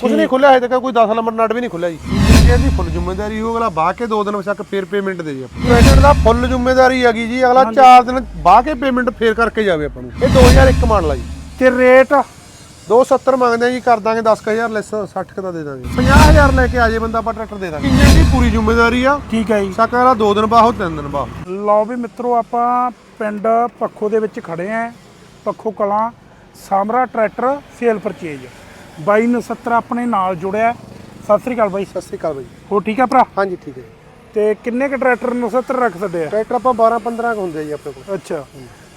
ਕੁਝ ਨਹੀਂ ਖੁੱਲਿਆ ਹੈ ਤੱਕ ਕੋਈ 10 ਨੰਬਰ ਨਟ ਵੀ ਨਹੀਂ ਖੁੱਲਿਆ ਜੀ। ਇਹਦੀ ਫੁੱਲ ਜ਼ਿੰਮੇਵਾਰੀ ਉਹ ਅਗਲਾ ਬਾਹ ਕੇ 2 ਦਿਨ ਵਸਕ ਫੇਰ ਪੇਮੈਂਟ ਦੇ ਜੀ ਕ੍ਰੈਡਿਟ ਦਾ ਫੁੱਲ ਜ਼ਿੰਮੇਵਾਰੀ ਹੈਗੀ ਜੀ ਅਗਲਾ 4 ਦਿਨ ਬਾਹ ਕੇ ਪੇਮੈਂਟ ਫੇਰ ਕਰਕੇ ਜਾਵੇ ਆਪਾਂ ਨੂੰ। ਇਹ 2001 ਮਾਡਲ ਆ ਜੀ। ਤੇ ਰੇਟ 270 ਮੰਗਦੇ ਆ ਜੀ ਕਰ ਦਾਂਗੇ 10000 ਲੈਸ 60 ਕ ਦਾ ਦੇ ਦਾਂਗੇ। 50000 ਲੈ ਕੇ ਆ ਜੇ ਬੰਦਾ ਆਪਾਂ ਟਰੈਕਟਰ ਦੇ ਦਾਂਗੇ। ਇੰਜਨ ਦੀ ਪੂਰੀ ਜ਼ਿੰਮੇਵਾਰੀ ਆ? ਠੀਕ ਹੈ ਜੀ। ਸਕ ਅਗਲਾ 2 ਦਿਨ ਬਾਹੋ 3 ਦਿਨ ਬਾਹ ਲਓ ਵੀ ਮਿੱਤਰੋ ਆਪਾਂ ਪਿੰਡ ਪੱਖੋ ਦੇ ਵਿੱਚ ਖੜੇ ਆਂ Pakho Kalan Samra tractor sale purchase ਬਾਈ 69 ਆਪਣੇ ਨਾਲ ਜੁੜਿਆ ਸਤਿ ਸ੍ਰੀ ਅਕਾਲ ਬਾਈ। ਸਤਿ ਸ੍ਰੀ ਅਕਾਲ ਬਾਈ। ਹੋ ਠੀਕ ਆ ਭਰਾ? ਹਾਂਜੀ ਠੀਕ ਹੈ। ਤੇ ਕਿੰਨੇ ਕ ਟਰੈਕਟਰ 69 ਰੱਖ ਸਕਦੇ ਆ? ਟਰੈਕਟਰ ਆਪਾਂ 12 15 ਕ ਹੁੰਦੇ ਆ ਜੀ ਆਪਣੇ ਕੋਲ। ਅੱਛਾ।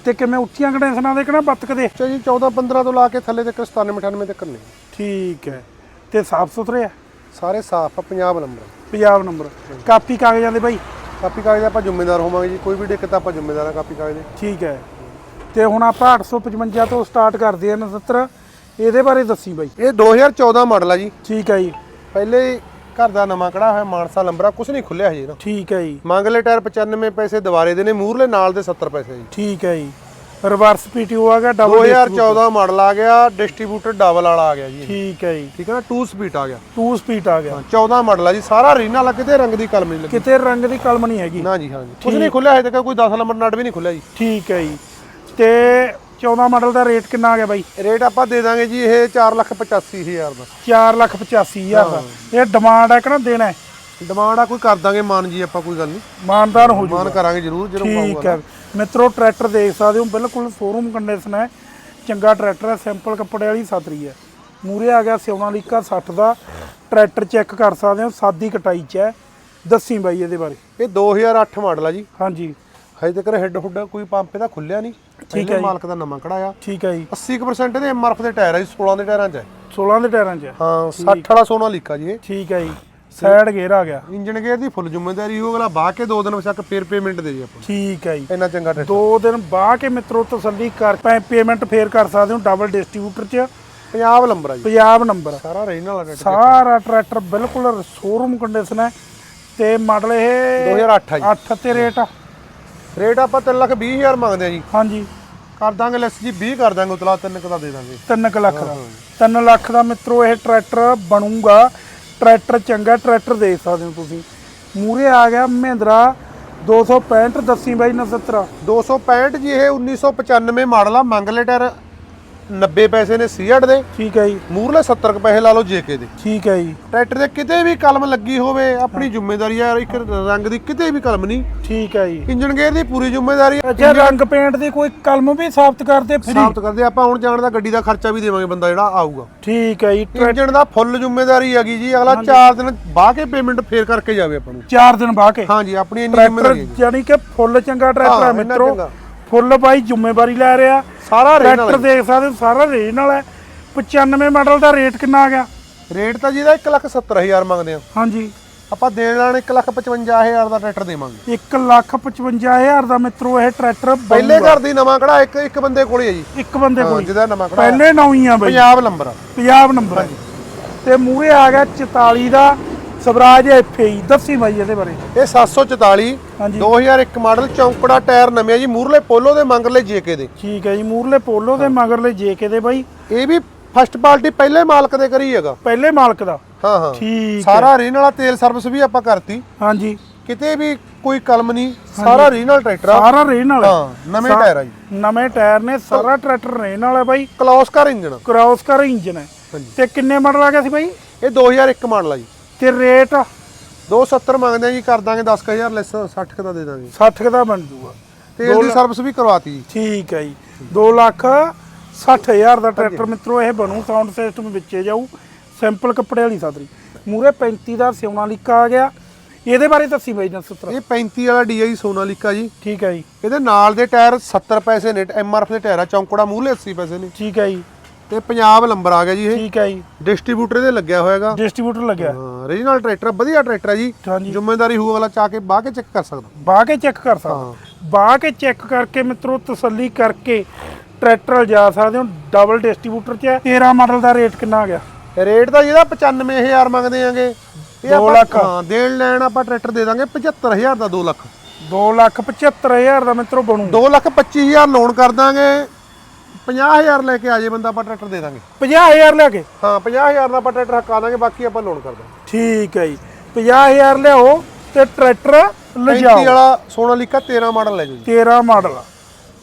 ਤੇ ਕਿਵੇਂ ਉੱਚੀਆਂ ਕੰਡੈਂਸਨਾਂ ਦੇ ਕਿਹੜਾ ਬੱਤਕ ਦੇ ਅੱਛਾ ਜੀ 14 15 ਤੋਂ ਲਾ ਕੇ ਥੱਲੇ ਤੱਕ 97 98 ਤੱਕ ਨੇ। ਠੀਕ ਹੈ। ਤੇ ਸਾਫ਼ ਸੁਥਰੇ ਆ? ਸਾਰੇ ਸਾਫ਼ ਆ Punjab number Punjab number. Copy ਕਾਗਜ਼ਾਂ ਦੇ ਬਾਈ? ਕਾਪੀ ਕਾਗਜ਼ ਆਪਾਂ ਜ਼ਿੰਮੇਦਾਰ ਹੋਵਾਂਗੇ ਜੀ ਕੋਈ ਵੀ ਦਿੱਕਤ ਆਪਾਂ ਜ਼ਿੰਮੇਦਾਰ ਆ ਕਾਪੀ ਕਾਗਜ਼ ਦੇ। ਠੀਕ ਹੈ। ਤੇ ਹੁਣ ਆਪਾਂ 855 ਤੋਂ ਸਟਾਰਟ ਕਰਦੇ ਆ 69 ਇਹਦੇ ਬਾਰੇ ਦੱਸੀ ਬਾਈ। ਇਹ 2014 ਮਾਡਲ ਆ ਜੀ। ਠੀਕ ਹੈ ਜੀ। ਪਹਿਲੇ ਘਰ ਦਾ ਨਵਾਂ ਕੜਾ ਹੋਇਆ ਮਾਨਸਾ ਲੰਬਰਾ ਕੁਝ ਨਹੀਂ ਖੁੱਲਿਆ ਹਜੇ ਨਾ ਠੀਕ ਹੈ ਜੀ। ਮੰਗਲੇ ਟਾਇਰ 95 ਪੈਸੇ ਦੁਬਾਰੇ ਦੇ ਨੇ ਮੂਰਲੇ ਨਾਲ ਦੇ 70 ਪੈਸੇ ਜੀ। ਠੀਕ ਹੈ ਜੀ। ਰਿਵਰਸ ਪੀਟੀਓ ਆ ਗਿਆ ਡਬਲ 2014 ਮਾਡਲ ਆ ਗਿਆ ਡਿਸਟ੍ਰੀਬਿਊਟਰ ਡਬਲ ਵਾਲਾ ਆ ਗਿਆ ਜੀ। ਠੀਕ ਹੈ ਜੀ। ਠੀਕ ਹੈ ਨਾ 2 ਸਪੀਡ ਆ ਗਿਆ। 2 ਸਪੀਡ ਆ ਗਿਆ। 14 ਮਾਡਲ ਆ ਜੀ ਸਾਰਾ ਰੀਨਾ ਲੱਗ ਕਿਤੇ ਰੰਗ ਦੀ ਕਲਮ ਨਹੀਂ ਲੱਗੀ। ਕਿਤੇ ਰੰਗ ਦੀ ਕਲਮ ਨਹੀਂ ਹੈਗੀ। ਨਾ ਜੀ ਹਾਂ ਜੀ। ਕੁਝ ਨਹੀਂ ਖੁੱਲਿਆ ਹਜੇ ਤੱਕ ਕੋਈ 10 ਨੰਬਰ ਨਟ ਵੀ ਨਹੀਂ ਖੁੱਲਿਆ ਜੀ। ਠੀਕ ਹੈ ਜੀ। ਤੇ 14 ਮਾਡਲ ਦਾ ਰੇਟ ਕਿੰਨਾ ਆ ਗਿਆ ਬਾਈ? ਰੇਟ ਆਪਾਂ ਦੇ ਦਾਂਗੇ ਜੀ ਇਹ 485000 ਦਾ। 485000 ਦਾ। ਇਹ ਡਿਮਾਂਡ ਹੈ ਕਿ ਨਾ ਦੇਣਾ ਹੈ? ਡਿਮਾਂਡ ਆ ਕੋਈ ਕਰ ਦਾਂਗੇ ਮਾਨ ਜੀ ਆਪਾਂ ਕੋਈ ਗੱਲ ਨਹੀਂ। ਮਾਨਦਾਨ ਹੋ ਜੂ ਮਾਨ ਕਰਾਂਗੇ ਜ਼ਰੂਰ ਜਦੋਂ ਠੀਕ ਪਾਊਗਾ ਹੈ। ਮਿੱਤਰੋ ਟਰੈਕਟਰ ਦੇਖ ਸਕਦੇ ਹੋ ਬਿਲਕੁਲ ਸ਼ੋਰੂਮ ਕੰਡੀਸ਼ਨ ਹੈ। ਚੰਗਾ ਟਰੈਕਟਰ ਹੈ ਸਿੰਪਲ ਕੱਪੜੇ ਵਾਲੀ ਸਾਤਰੀ ਹੈ। ਮੂਰੇ ਆ ਗਿਆ ਸਿਉਨਾਲੀਕਾ 60 ਦਾ। ਟਰੈਕਟਰ ਚੈੱਕ ਕਰ ਸਕਦੇ ਹੋ ਸਾਦੀ ਕਟਾਈ ਚ ਹੈ। ਦੱਸੀ ਬਾਈ ਇਹਦੇ ਬਾਰੇ। ਇਹ 2008 ਮਾਡਲ ਆ ਜੀ। ਹਾਂਜੀ। ਹਜੇ ਤੱਕ ਹੈੱਡ ਹੁੱਡ ਕੋਈ ਪੰਪ ਇਹਦਾ ਖੁੱਲਿਆ ਨਹੀਂ। ਠੀਕ ਹੈ ਹੈ ਜੀ। ਮਾਲਕ ਦਾ ਨਵਾਂ ਕਢਾਇਆ। ਠੀਕ ਹੈ ਜੀ। 80% ਇਹਦੇ ਐਮਆਰਐਫ ਦੇ ਟਾਇਰ ਆ ਜੀ 16 ਦੇ ਟਾਇਰਾਂ 'ਚ ਹੈ। 16 ਦੇ ਟਾਇਰਾਂ ਚ ਹੈ। ਹਾਂ 60 ਵਾਲਾ ਸੋਨਾ ਲੀਕਾ ਜੀ ਇਹ। ਠੀਕ ਹੈ ਜੀ। ਸਾਈਡ ਗੇਅਰ ਆ ਗਿਆ। ਇੰਜਨ ਗੇਅਰ ਦੀ ਫੁੱਲ ਜ਼ਿੰਮੇਵਾਰੀ ਉਹ ਅਗਲਾ ਬਾਹ ਕੇ 2 ਦਿਨ ਵਸਕ ਫੇਰ ਪੇਮੈਂਟ ਦੇ ਜੀ ਆਪਾਂ। ਠੀਕ ਹੈ ਜੀ। ਇੰਨਾ ਚੰਗਾ ਟਰੈਕਟਰ ਦੋ ਦਿਨ ਬਾਅਦ ਕੇ ਮਿੱਤਰੋ ਤਸੱਲੀ ਕਰ ਪੇਮੈਂਟ ਫੇਰ ਕਰ ਸਕਦੇ ਹੋ ਡਬਲ ਡਿਸਟ੍ਰੀਬਿਊਟਰ ਚ। ਪੰਜਾਬ ਲੰਬਰ ਆ ਜੀ। ਪੰਜਾਬ ਨੰਬਰ ਸਾਰਾ ਰੇਨ ਵਾਲਾ ਟਰੈਕਟਰ ਸਾਰਾ ਟਰੈਕਟਰ ਬਿਲਕੁਲ ਸ਼ੋਰੂਮ ਕੰਡੀਸ਼ਨ ਹੈ। ਤੇ ਮਾਡਲ ਇਹ 2008 ਆ ਜੀ। 8 ਤੇ ਰੇਟ ਰੇਟ ਆਪਾਂ 3 ਲੱਖ 20 ਹਜ਼ਾਰ ਮੰਗਦੇ ਆ ਜੀ। ਹਾਂਜੀ। ਕਰ ਦਾਂਗੇ ਲੈਸ ਜੀ 20 ਕਰ ਦਾਂਗੇ ਉਤਲਾ 3 ਦਾ ਦੇ ਦਾਂਗੇ। 3 ਲੱਖ ਦਾ। 3 ਲੱਖ ਦਾ ਮਿੱਤਰੋ ਇਹ ਟਰੈਕਟਰ ਬਣੂਗਾ। ਟਰੈਕਟਰ ਚੰਗਾ ਟਰੈਕਟਰ ਦੇਖ ਸਕਦੇ ਹੋ ਤੁਸੀਂ। ਮੂਰੇ ਆ ਗਿਆ ਮਹਿੰਦਰਾ 265 ਦੱਸੀ ਬਾਈ 69 265 ਜੀ ਇਹ 1995 ਮਾਡਲ ਆ ਮੰਗਲੇ ਟਾਇਰ 90 ਪੈਸੇ ਨੇ ਸੀਆਟ ਦੇ। ਠੀਕ ਹੈ ਜੀ। ਮੂਰਲੇ 70 ਕੁ ਪੈਸੇ ਲਾ ਲਓ ਜੇਕੇ ਦੇ। ਠੀਕ ਹੈ ਜੀ। ਟਰੈਕਟਰ ਦੇ ਕਿਤੇ ਵੀ ਕਲਮ ਲੱਗੀ ਹੋਵੇ ਆਪਣੀ ਜ਼ਿੰਮੇਵਾਰੀ ਆ ਇੱਕ ਰੰਗ ਦੀ ਕਿਤੇ ਵੀ ਕਲਮ ਨਹੀਂ। ਠੀਕ ਹੈ ਜੀ। ਇੰਜਨ ਗੇਅਰ ਦੀ ਪੂਰੀ ਜ਼ਿੰਮੇਵਾਰੀ ਆ। ਅੱਛਾ ਰੰਗ ਪੇਂਟ ਦੀ ਕੋਈ ਕਲਮ ਵੀ ਸਾਬਤ ਕਰਦੇ ਫਰੀ ਸਾਬਤ ਕਰਦੇ ਆਪਾਂ ਹੁਣ ਜਾਣ ਦਾ ਗੱਡੀ ਦਾ ਖਰਚਾ ਵੀ ਦੇਵਾਂਗੇ ਬੰਦਾ ਜਿਹੜਾ ਆਊਗਾ। ਠੀਕ ਹੈ ਜੀ ਇੰਜਨ ਦਾ ਫੁੱਲ ਜ਼ਿੰਮੇਵਾਰੀ ਹੈਗੀ ਜੀ ਅਗਲਾ 4 ਦਿਨ ਬਾਹ ਕੇ ਪੇਮੈਂਟ ਫੇਰ ਕਰਕੇ ਜਾਵੇ ਆਪਾਂ ਨੂੰ। 4 ਦਿਨ ਬਾਅਦ ਕੇ? ਹਾਂਜੀ ਆਪਣੀ ਇੰਨੀ ਟਰੈਕਟਰ ਜ਼ਿੰਮੇਵਾਰੀ ਹੈ ਜੀ ਯਾਨੀ ਕਿ ਫੁੱਲ ਚੰਗਾ ਟਰੈਕਟਰ ਹੈ ਹਾਂ, ਇੰਨਾ ਮਿੱਤਰੋ। ਚੰਗਾ। ਫੁੱਲ ਬਾਈ ਜ਼ਿੰਮੇਵਾਰੀ ਲੈ ਰਿਹਾ। ਸਾਰਾ ਰੇਟ ਟਰੈਕਟਰ ਦੇਖ ਸਕਦੇ ਹੋ ਸਾਰਾ ਰੇਟ ਨਾਲ ਹੈ। 95 ਮਾਡਲ ਦਾ ਰੇਟ ਕਿੰਨਾ ਆ ਗਿਆ? ਰੇਟ ਤਾਂ ਜਿਹਦਾ 170000 ਮੰਗਦੇ ਆ ਹਾਂਜੀ। ਆਪਾਂ ਦੇਣ ਵਾਲੇ 155000 ਦਾ ਟਰੈਕਟਰ ਦੇਵਾਂਗੇ। 1 ਲੱਖ 55000 ਦਾ ਮਿੱਤਰੋ ਇਹ ਟਰੈਕਟਰ ਪਹਿਲੇ ਘਰ ਦੀ ਨਵਾਂ ਕੜਾ ਇੱਕ ਇੱਕ ਬੰਦੇ ਕੋਲੇ ਹੈ ਜੀ। ਇੱਕ ਬੰਦੇ ਕੋਲ। ਜਿਹਦਾ ਨਵਾਂ ਕੜਾ ਪਹਿਲੇ ਨੌ ਹੀ ਆ ਬਾਈ। ਪੰਜਾਬ ਨੰਬਰ ਆ। ਪੰਜਾਬ ਨੰਬਰ ਹੈ ਤੇ ਮੂਰੇ ਆ ਗਿਆ 44 ਦਾ ਸਵਰਾਜ ਐਫਏ ਦੱਸੀ ਬਾਈ ਇਹਦੇ ਬਾਰੇ। ਇਹ 744 ਹਾਂਜੀ। 2001 ਮਾਡਲ ਚੌਂਕੜਾ ਟਾਇਰ ਨਵੇਂ ਆ ਜੀ ਮੂਰਲੇ ਪੋਲੋ ਦੇ ਮੰਗਲੇ ਜੇਕੇ ਦੇ। ਠੀਕ ਹੈ ਜੀ ਮੂਰਲੇ ਪੋਲੋ ਦੇ ਮਗਰਲੇ ਜੇਕੇ ਦੇ ਬਾਈ। ਇਹ ਵੀ ਫਸਟ ਪਾਰਟੀ ਪਹਿਲੇ ਮਾਲਕ ਦੇ ਕਰੀ ਹੈਗਾ। ਪਹਿਲੇ ਮਾਲਕ ਦਾ। ਹਾਂ ਹਾਂ। ਠੀਕ ਸਾਰਾ ਰੀਨ ਵਾਲਾ ਤੇਲ ਸਰਵਿਸ ਵੀ ਆਪਾਂ ਕਰਤੀ। ਹਾਂਜੀ। ਕਿਤੇ ਵੀ ਕੋਈ ਕਲਮ ਨਹੀਂ ਸਾਰਾ ਰੀਨ ਵਾਲਾ ਟਰੈਕਟਰ ਆ। ਸਾਰਾ ਰੇਨ ਨਾਲ ਹੈ। ਹਾਂ ਨਵੇਂ ਟਾਇਰ ਆ ਜੀ। ਨਵੇਂ ਟਾਇਰ ਨੇ ਸਾਰਾ ਟਰੈਕਟਰ ਰੇਨ ਵਾਲਾ ਬਾਈ। ਕਲੌਸ ਕਰ ਇੰਜਨ ਕ੍ਰਾਸ ਕਰ ਇੰਜਨ ਹੈ। ਤੇ ਕਿੰਨੇ ਮਾਡਲ ਆ ਗਿਆ ਸੀ ਬਾਈ? ਇਹ 2001 ਮਾਡਲ ਆ ਜੀ। ਤੇ ਰੇਟ 270 ਮੰਗਦੇ ਆ ਜੀ ਕਰ ਦਾਂਗੇ 10000 ਲੈਸ 60 ਕ ਦਾ ਦੇ ਦਾਂਗੇ। 60 ਦਾ ਬਣ ਜੂਗਾ। ਤੇਲ ਦੀ ਸਰਵਿਸ ਵੀ ਕਰਵਾਤੀ। ਜੀ ਠੀਕ ਹੈ ਜੀ। 2 ਲੱਖ 60000 ਦਾ ਟਰੈਕਟਰ ਮਿੱਤਰੋ ਇਹ ਬਣੂ ਸਾਊਂਡ ਸਿਸਟਮ ਵਿੱਚੇ ਜਾਊ। ਸਿੰਪਲ ਕੱਪੜੇ ਵਾਲੀ ਸਾਦਰੀ। ਮੂਰੇ 35 ਦਾ ਸਿਉਣਾ ਲਿਕਾ ਆ ਗਿਆ। ਇਹਦੇ ਬਾਰੇ ਦੱਸੀ ਬਾਈ ਜਨ ਸੂਤਰ ਇਹ 35 ਵਾਲਾ DI ਸੋਨਾਲੀਕਾ ਜੀ। ਠੀਕ ਹੈ ਜੀ। ਇਹਦੇ ਨਾਲ ਦੇ ਟਾਇਰ 70 ਪੈਸੇ ਨੇ ਐਮਆਰਐਫ ਦੇ ਟਾਇਰ ਆ ਚੌਂਕੜਾ ਮੂਹਰੇ 80 ਪੈਸੇ ਨੇ। ਠੀਕ ਹੈ ਜੀ। ਤੇ ਪੰਜਾਬ ਨੰਬਰ ਆ ਗਿਆ ਜੀ ਇਹ। ਠੀਕ ਹੈ ਜੀ। ਡਿਸਟ੍ਰੀਬਿਊਟਰ ਇਹਦੇ ਲੱਗਿਆ ਹੋਇਆਗਾ। ਡਿਸਟ੍ਰੀਬਿਊਟਰ ਲੱਗਿਆ। ਹਾਂ ਰੀਜਨਲ ਟਰੈਕਟਰ ਵਧੀਆ ਟਰੈਕਟਰ ਆ ਜੀ। ਹਾਂਜੀ। ਜ਼ਿੰਮੇਵਾਰੀ ਹੋਊ ਅਗਲਾ ਚਾ ਕੇ ਬਾਹ ਕੇ ਚੈੱਕ ਕਰ ਸਕਦਾ। ਬਾਹ ਕੇ ਚੈੱਕ ਕਰ ਸਕਦਾ। ਬਾਹ ਕੇ ਚੈੱਕ ਕਰਕੇ ਮਿੱਤਰੋ ਤਸੱਲੀ ਕਰਕੇ ਟਰੈਕਟਰ ਜਾ ਸਕਦੇ ਹੋ। ਡਬਲ ਡਿਸਟ੍ਰੀਬਿਊਟਰ ਚ ਹੈ। 13 ਮਾਡਲ ਦਾ ਰੇਟ ਕਿੰਨਾ ਆ ਗਿਆ? ਰੇਟ ਤਾਂ ਜਿਹਦਾ 95000 ਮੰਗਦੇ ਆਂਗੇ। ਇਹ ਦੋ ਆਪਾਂ- ਲੱਖ। ਹਾਂ ਦੇਣ ਲੈਣ ਆਪਾਂ ਟਰੈਕਟਰ ਦੇ ਦਾਂਗੇ 75000 ਦਾ 2 ਲੱਖ। 2 ਲੱਖ 75000 ਦਾ ਮਿੱਤਰੋ ਬਣੂ। 2 ਲੱਖ 25000 ਲੋਨ ਕਰ ਦਾਂਗੇ। 50000 ਲੈ ਕੇ ਆ ਜੇ ਬੰਦਾ ਆਪਾਂ ਟਰੈਕਟਰ ਦੇ ਦਾਂਗੇ। 50000 ਲਿਆ ਕੇ? ਹਾਂ 50000 ਦਾ ਆਪਾਂ ਟਰੈਕਟਰ ਹਕਾ ਦਾਂਗੇ ਬਾਕੀ ਆਪਾਂ ਲੋਨ ਕਰ ਦਾਂਗੇ। ਠੀਕ ਹੈ ਜੀ। 50000 ਲਿਆਓ ਤੇ ਟਰੈਕਟਰ 35 ਲਿਜਾਓ ਵਾਲਾ ਸੋਨਾਲੀਕਾ 13 ਮਾਡਲ ਲੈ ਜਾਓ ਜੀ। 13 ਮਾਡਲ।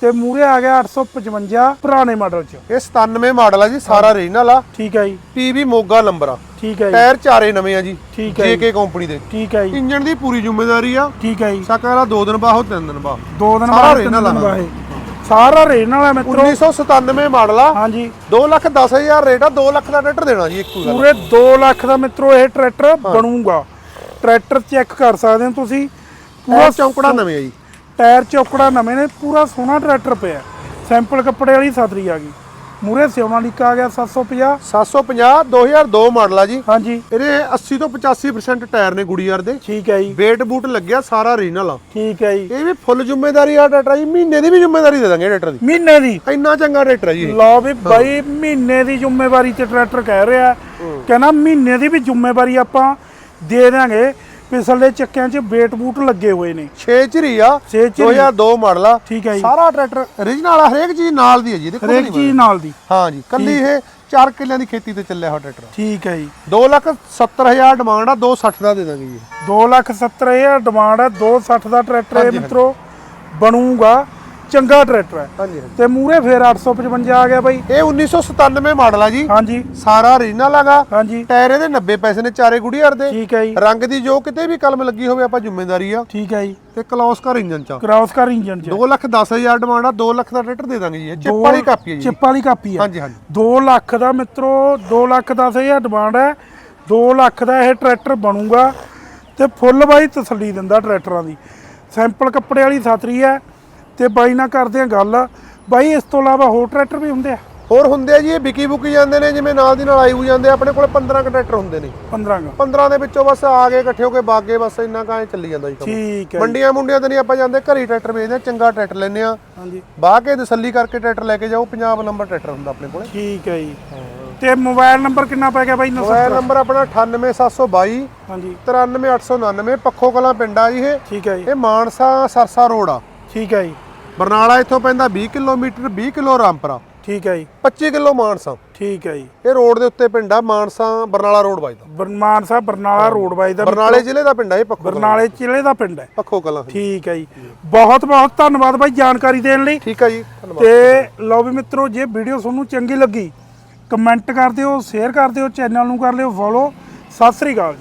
ਤੇ ਮੂਰੇ ਆ ਗਿਆ 855 ਪੁਰਾਣੇ ਮਾਡਲ ਚ। ਇਹ 97 ਮਾਡਲ ਆ ਜੀ ਸਾਰਾ ਰੀਜਨਲ ਆ। ਠੀਕ ਹੈ ਜੀ। ਪੀਵੀ ਮੋਗਾ ਨੰਬਰ ਆ। ਠੀਕ ਹੈ ਜੀ। ਟਾਇਰ ਚਾਰੇ ਨਵੇਂ ਆ ਜੀ ਠੀਕ ਹੈ ਜੇਕੇ ਕੰਪਨੀ ਦੇ। ਠੀਕ ਹੈ ਜੀ। ਇੰਜਨ ਦੀ ਪੂਰੀ ਜ਼ਿੰਮੇਵਾਰੀ ਆ। ਠੀਕ ਹੈ ਜੀ। ਸਾਕਾ ਵਾਲਾ 2 ਦਿਨ ਬਾਅਦ ਤਿੰਨ ਦਿਨ ਬਾਅਦ। ਦੋ ਦਿਨ ਸਾਰਾ ਬਾਅਦ ਰੇਨ ਤਿੰਨ ਵਾਲਾ। ਦਿਨ ਬਾਅਦ। ਸਾਰਾ ਰੇਨ ਵਾਲਾ ਮਿੱਤਰੋ। 1997 ਮਾਡਲ ਆ। ਹਾਂਜੀ। 2 ਲੱਖ 10000 ਰੇਟ ਆ 2 ਲੱਖ ਦਾ ਟਰੈਕਟਰ ਦੇਣਾ ਜੀ ਇੱਕੋ ਪੂਰੇ 2 ਲੱਖ ਦਾ ਮਿੱਤਰੋ ਇਹ ਟਰੈਕਟਰ ਬਣੂਗਾ। ਟਰੈਕਟਰ ਚੈੱਕ ਕਰ ਸਕਦੇ ਹੋ ਤੁਸੀਂ। ਪੂਰਾ ਚੌਂਕੜਾ ਨਵੇਂ ਆ ਜੀ। ਟਾਇਰ ਚੌਕੜਾ ਨਵੇਂ ਨੇ ਪੂਰਾ ਸੋਹਣਾ ਟਰੈਕਟਰ ਪਿਆ। ਸੈਂਪਲ ਕੱਪੜੇ ਵਾਲੀ ਸਤਰੀ ਆ ਗਈ। ਮੂਰੇ ਸਿਉਣਾਲੀਕਾ ਆ ਗਿਆ 750 750 2002 ਮਾਡਲ ਆ ਜੀ। ਹਾਂਜੀ। ਇਹਦੇ 80 ਤੋਂ 85% ਟਾਇਰ ਨੇ ਗੁੜੀਆਰ ਦੇ। ਠੀਕ ਹੈ ਜੀ। ਵੇਟ ਬੂਟ ਲੱਗਿਆ ਸਾਰਾ ਰੀਜਨਲ ਆ। ਠੀਕ ਹੈ ਜੀ। ਇਹ ਵੀ ਫੁੱਲ ਜ਼ਿੰਮੇਵਾਰੀ ਆ ਟਰੈਕਟਰ ਜੀ। ਮਹੀਨੇ ਦੀ ਵੀ ਜ਼ਿੰਮੇਵਾਰੀ ਦੇ ਦਾਂਗੇ ਟਰੈਕਟਰ ਦੀ। ਮਹੀਨੇ ਦੀ? ਇੰਨਾ ਚੰਗਾ ਟਰੈਕਟਰ ਆ ਜੀ ਲਓ ਵੀ ਬਾਈ ਮਹੀਨੇ ਦੀ ਜ਼ਿੰਮੇਵਾਰੀ ਤੇ ਟਰੈਕਟਰ ਕਹਿ ਰਿਹਾ। ਕਹਿੰਦਾ ਮਹੀਨੇ ਦੀ ਵੀ ਜ਼ਿੰਮੇਵਾਰੀ ਆਪਾਂ ਦੇ ਦਾਂਗੇ ਪਿਛਲੇ ਚੱਕਿਆਂ 'ਚ ਵੇਟ ਬੂਟ ਲੱਗੇ ਹੋਏ ਨੇ। 6 ਚਰੀ ਆ ਛੇ ਝਰੀ। 2002 ਮਾਡਲ ਆ। ਠੀਕ ਹੈ ਜੀ। ਸਾਰਾ ਟਰੈਕਟਰ ਰੀਜਨਲ ਆ ਹਰੇਕ ਚੀਜ਼ ਨਾਲ ਦੀ ਹੈ ਜੀ ਇਹਦੇ ਹਰੇਕ ਨਹੀਂ ਚੀਜ਼ ਨਾਲ ਦੀ। ਹਾਂ ਜੀ ਕੱਲੀ ਇਹ 4 ਕਿੱਲਿਆਂ ਦੀ ਖੇਤੀ ਤੇ ਚੱਲਿਆ ਹੋਇਆ ਟਰੈਕਟਰ ਠੀਕ ਹੈ ਜੀ। 2 ਲੱਖ 70000 ਡਿਮਾਂਡ ਆ 260 ਦਾ ਦੇ ਦਾਂਗੇ ਜੀ। 2 ਲੱਖ 70 ਹਜ਼ਾਰ ਡਿਮਾਂਡ ਹੈ 260 ਦਾ ਟਰੈਕਟਰ ਇਹ ਮਿੱਤਰੋ। ਬਣੂਗਾ। ਚੰਗਾ ਟਰੈਕਟਰ ਹੈ। ਹਾਂਜੀ ਹਾਂਜੀ। ਤੇ ਮੂਰੇ ਫੇਰ 855 ਆ ਗਿਆ ਬਾਈ। ਇਹ 1997 ਮਾਡਲ ਆ ਜੀ। ਹਾਂਜੀ। ਸਾਰਾ ਰੀਜਨਲ ਹੈਗਾ। ਹਾਂਜੀ। ਟਾਇਰ ਇਹਦੇ 90 ਪੈਸੇ ਨੇ ਚਾਰੇ ਗੁੜੀਆਰ ਦੇ। ਠੀਕ ਹੈ ਜੀ। ਰੰਗ ਦੀ ਜੋ ਕਿਤੇ ਵੀ ਕਲਮ ਲੱਗੀ ਹੋਵੇ ਆਪਾਂ ਜ਼ਿੰਮੇਵਾਰੀ ਆ। ਠੀਕ ਹੈ ਜੀ। ਤੇ ਕਲੌਸ ਕਰ ਇੰਜਨ ਚ ਕ੍ਰਾਸ ਕਰ ਇੰਜਨ ਚ 2 ਲੱਖ 10000 ਡਿਮਾਂਡ ਆ 2 ਲੱਖ ਦਾ ਟਰੈਕਟਰ ਦੇ ਦਾਂਗੇ ਜੀ। ਇਹ ਚਿੱਪ ਵਾਲੀ ਕਾਪੀ ਹੈ ਜੀ। ਚਿੱਪ ਵਾਲੀ ਕਾਪੀ ਹੈ। ਹਾਂਜੀ ਹਾਂਜੀ। 2 ਲੱਖ ਦਾ ਮਿੱਤਰੋ 2 ਲੱਖ 10 ਹਜ਼ਾਰ ਡਿਮਾਂਡ ਹੈ। 2 ਲੱਖ ਦਾ ਇਹ ਟਰੈਕਟਰ ਬਣੂਗਾ। ਤੇ ਫੁੱਲ ਬਾਈ ਤਸੱਲੀ ਦਿੰਦਾ ਟਰੈਕਟਰਾਂ ਦੀ। ਸੈਂਪਲ ਕੱਪੜੇ ਵਾਲੀ ਸਾਤਰੀ ਹੈ। ਤੇ ਬਾਈ ਨਾਲ ਕਰਦੇ ਆ ਗੱਲ। ਬਾਈ ਇਸ ਤੋਂ ਇਲਾਵਾ ਹੋਰ ਟਰੈਕਟਰ ਵੀ ਹੁੰਦੇ ਆ? ਹੋਰ ਹੁੰਦੇ ਆ ਜੀ ਇਹ ਵਿਕੀ ਬੁਕੀ ਜਾਂਦੇ ਨੇ ਜਿਵੇਂ ਨਾਲ ਦੀ ਨਾਲ ਆਈ ਹੋ ਜਾਂਦੇ ਆ ਆਪਣੇ ਕੋਲ 15 ਕੁ ਟਰੈਕਟਰ ਹੁੰਦੇ ਨੇ। 15 ਗਾ 15 ਦੇ ਵਿੱਚੋਂ ਬਸ ਆ ਗਏ ਇਕੱਠੇ ਹੋ ਕੇ ਬਾਗੇ ਬਸ ਇੰਨਾ ਕਾਹ ਚੱਲੀ ਜਾਂਦਾ ਜੀ ਕੰਮ। ਠੀਕ ਹੈ ਮੰਡੀਆਂ ਮੁੰਡੀਆਂ ਤੇ ਨਹੀਂ ਆਪਾਂ ਜਾਂਦੇ ਘਰੀ ਟਰੈਕਟਰ ਵੇਚਦੇ ਆ ਚੰਗਾ ਟਰੈਕਟਰ ਲੈਨੇ ਆ ਹਾਂਜੀ। ਬਾਹ ਕੇ ਤਸੱਲੀ ਕਰਕੇ ਟਰੈਕਟਰ ਲੈ ਕੇ ਜਾਓ ਪੰਜਾਬ ਨੰਬਰ ਟਰੈਕਟਰ ਹੁੰਦਾ ਆਪਣੇ ਕੋਲੇ। ਠੀਕ ਹੈ ਜੀ। ਤੇ ਮੋਬਾਈਲ ਨੰਬਰ ਕਿੰਨਾ ਪੈ ਗਿਆ ਬਾਈ ਨਸਰ ਮੋਬਾਈਲ ਨੰਬਰ ਆਪਣਾ 98722 ਹਾਂਜੀ। 93899 ਪੱਖੋ ਕਲਾਂ ਪਿੰਡ ਆ ਜੀ ਇਹ। ਠੀਕ ਹੈ ਜੀ। ਇਹ ਮਾਨਸਾ ਸਰਸਾ ਰੋਡ ਆ। ਠੀਕ ਹੈ ਜੀ। ਬਰਨਾਲਾ ਇੱਥੋਂ ਪੈਂਦਾ 20 ਕਿਲੋਮੀਟਰ 20 ਕਿਲੋ ਰਾਮਪੁਰਾ। ਠੀਕ ਹੈ ਜੀ। 25 ਕਿਲੋ ਮਾਨਸਾ। ਠੀਕ ਹੈ ਜੀ। ਇਹ ਰੋਡ ਦੇ ਉੱਤੇ ਪਿੰਡ ਆ ਮਾਨਸਾ ਬਰਨਾਲਾ ਰੋਡ ਵੱਜਦਾ। ਬਰਮਾਨ ਸਾਹਿਬ ਬਰਨਾਲਾ ਰੋਡ ਬਾਈ ਦਾ ਬਰਨਾਲੇ ਜ਼ਿਲ੍ਹੇ ਦਾ ਪਿੰਡ ਇਹ ਪੱਖੋ ਬਰਨਾਲੇ ਜ਼ਿਲ੍ਹੇ ਦਾ ਪਿੰਡ ਹੈ। ਪੱਖੋ ਕਲਾਂ ਠੀਕ ਹੈ ਜੀ। ਬਹੁਤ ਬਹੁਤ ਧੰਨਵਾਦ ਬਾਈ ਜਾਣਕਾਰੀ ਦੇਣ ਲਈ। ਠੀਕ ਆ ਜੀ ਧੰਨਵਾਦ। ਤੇ ਲਓ ਵੀ ਮਿੱਤਰੋ ਜੇ ਵੀਡੀਓ ਤੁਹਾਨੂੰ ਚੰਗੀ ਲੱਗੀ ਕਮੈਂਟ ਕਰ ਦਿਓ ਸ਼ੇਅਰ ਕਰ ਦਿਓ ਚੈਨਲ ਨੂੰ ਕਰ ਲਿਓ ਫੋਲੋ। ਸਤਿ ਸ੍ਰੀ ਅਕਾਲ